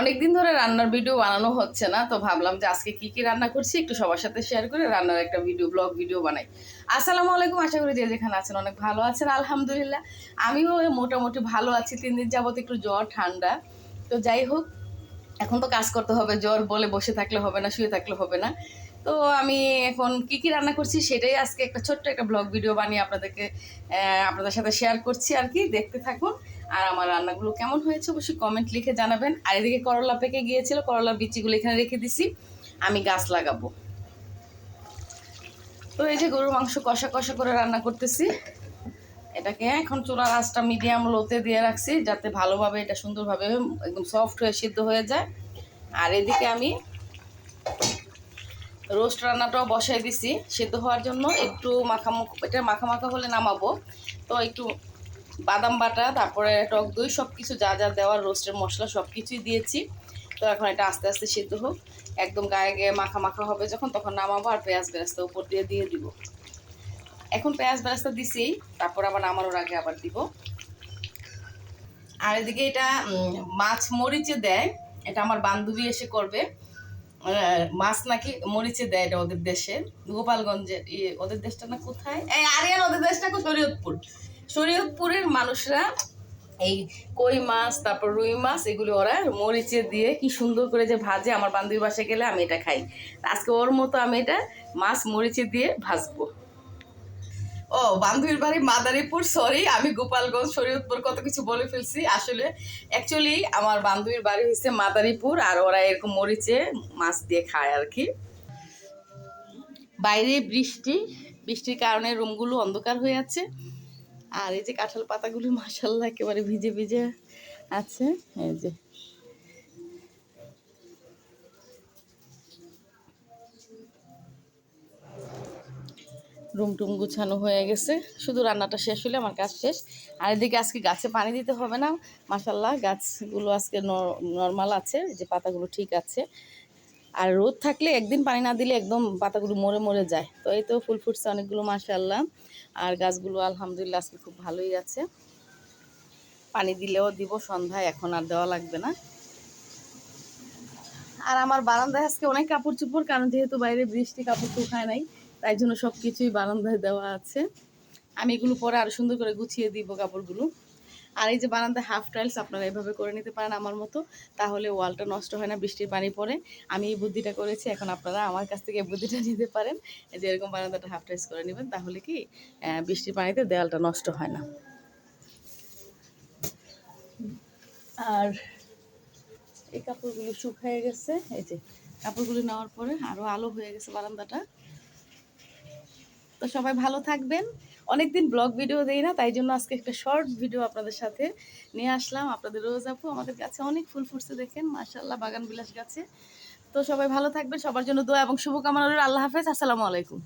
অনেকদিন ধরে রান্নার ভিডিও বানানো হচ্ছে না, তো ভাবলাম যে আজকে কি কি রান্না করছি একটু সবার সাথে শেয়ার করে রান্নার একটা ভিডিও ব্লগ ভিডিও বানাই। আসসালামু আলাইকুম, আশা করি যে যেখানে আছেন অনেক ভালো আছেন, আলহামদুলিল্লাহ। আমিও মোটামুটি ভালো আছি তিন দিন যাবত একটু জ্বর, ঠান্ডা। তো যাই হোক এখন তো কাজ করতে হবে, জ্বর বলে বসে থাকলে হবে না, শুয়ে থাকলে হবে না। তো আমি এখন কি কি রান্না করছি সেটাই আজকে একটা ছোট্ট একটা ব্লগ ভিডিও বানিয়ে আপনাদেরকে আপনাদের সাথে শেয়ার করছি আর কি। দেখতে থাকুন আর আমার রান্নাগুলো কেমন হয়েছে অবশ্যই কমেন্ট লিখে জানাবেন। আর এদিকে করলা পেকে গিয়েছিল, করলার বিচিগুলো এখানে রেখে দিছি। আমি গাছ লাগাবো। তো এই যে গরুর মাংস কষা কষা করে রান্না করতেছি। এটাকে এখন চুলার আঁচটা মিডিয়াম লোতে দিয়ে রাখছি, যাতে ভালোভাবে এটা সুন্দরভাবে একদম সফট হয়ে, সিদ্ধ হয়ে যায়। আর এদিকে আমি রোস্ট রান্নাটাও বসাই দিছি। সিদ্ধ হওয়ার জন্য একটু মাখামুখ, এটা মাখা মাখা হলে নামাবো। তো একটু বাদাম বাটা, তারপরে টক দই সব কিছু যা যা দেওয়ার রোস্টের মশলা সব কিছুই দিয়েছি। তো এখন এটা আস্তে আস্তে সিদ্ধ হোক। একদম গায়ে গায়ে মাখা মাখা হবে যখন, তখন নামাবো আর পেঁয়াজ বেরাস্তা উপর দিয়ে দিয়ে দিব। এখন পেঁয়াজ বেরাস্তা দিছি, তারপর আবার নামানোর আগে আবার দিব। আর এদিকে এটা মাছ মরিচে দেয়, এটা আমার বান্ধবী এসে করবে। মাছ নাকি মরিচে দেয় এটা ওদের দেশে, গোপালগঞ্জের ইয়ে ওদের দেশটা না কোথায়? এই আরিয়ান, ওদের দেশটা শরীয়তপুর। শরীয়তপুরের মানুষরা এই কই মাছ, তারপর রুই মাছ, এগুলো ওরা মরিচে দিয়ে কি সুন্দর করে যে ভাজে। আমার বান্ধবী বাসায় গেলে আমি এটা খাই। আজকে ওর মতো আমি এটা মাছ মরিচে দিয়ে ভাজবো। ও, বান্ধবীর বাড়ি মাদারীপুর সরি আমি গোপালগঞ্জ, শরীয়তপুর কত কিছু বলে ফেলছি। আসলে অ্যাকচুয়ালি আমার বান্ধবীর বাড়ি হচ্ছে মাদারীপুর, আর ওরা এরকম মরিচে মাছ দিয়ে খায় আর কি। বাইরে বৃষ্টি, বৃষ্টির কারণে রুমগুলো অন্ধকার হয়ে আছে। আর এই যে কাঁঠাল পাতাগুলি মাসাল্লাহ একেবারে ভিজে ভিজে আছে। এই যে রুম টুম গুছানো হয়ে গেছে। শুধু রান্নাটা শেষ হলে আমার কাজ শেষ। আর এদিকে আজকে গাছে পানি দিতে হবে না। মাসাল্লাহ গাছগুলো আজকে নর্মাল আছে। যে পাতাগুলো ঠিক আছে। আর রোদ থাকলে একদিন পানি না দিলে একদম পাতাগুলো মরে মরে যায়। তো এই তো ফুল ফুটছে অনেকগুলো মাসাল্লাহ আর গাছগুলো আলহামদুলিল্লাহ আজকে খুব ভালোই আছে। পানি দিলেও দিব, সন্ধ্যায় এখন আর দেওয়া লাগবে না। আর আমার বারান্দায় আজকে অনেক কাপড় চোপড়, কারণ যেহেতু বাইরে বৃষ্টি, কাপড় শুকায় নাই। তাই জন্য সব কিছুই বারান্দায় দেওয়া আছে। আমি এগুলো পরে আরও সুন্দর করে গুছিয়ে দিব কাপড়গুলো। আর এই যে বারান্দায় হাফ টাইলস আপনারা এভাবে করে নিতে পারেন আমার মতো, তাহলে ওয়ালটা নষ্ট হয় না, বৃষ্টির পানি পড়ে। আমি এই বুদ্ধিটা করেছি, এখন আপনারা আমার কাছ থেকে বুদ্ধিটা নিতে পারেন যে এরকম বারান্দাটা হাফ টাইলস করে নেবেন, তাহলে কি বৃষ্টির পানিতে দেওয়ালটা নষ্ট হয় না। আর এই কাপড়গুলো শুকিয়ে গেছে, এই যে কাপড়গুলো নেওয়ার পরে আরও আলো হয়ে গেছে বারান্দাটা। তো সবাই ভালো থাকবেন। অনেকদিন ব্লগ ভিডিও দেই না, তাই জন্য আজকে একটা শর্ট ভিডিও আপনাদের সাথে নিয়ে আসলাম। আপনাদের রোজ আপু আমাদের কাছে অনেক ফুল ফুটছে দেখেন মাশাল্লাহ বাগান বিলাস গাছে। তো সবাই ভালো থাকবেন, সবার জন্য দোয়া এবং শুভকামনা আল্লাহ হাফেজ, আসসালামু আলাইকুম।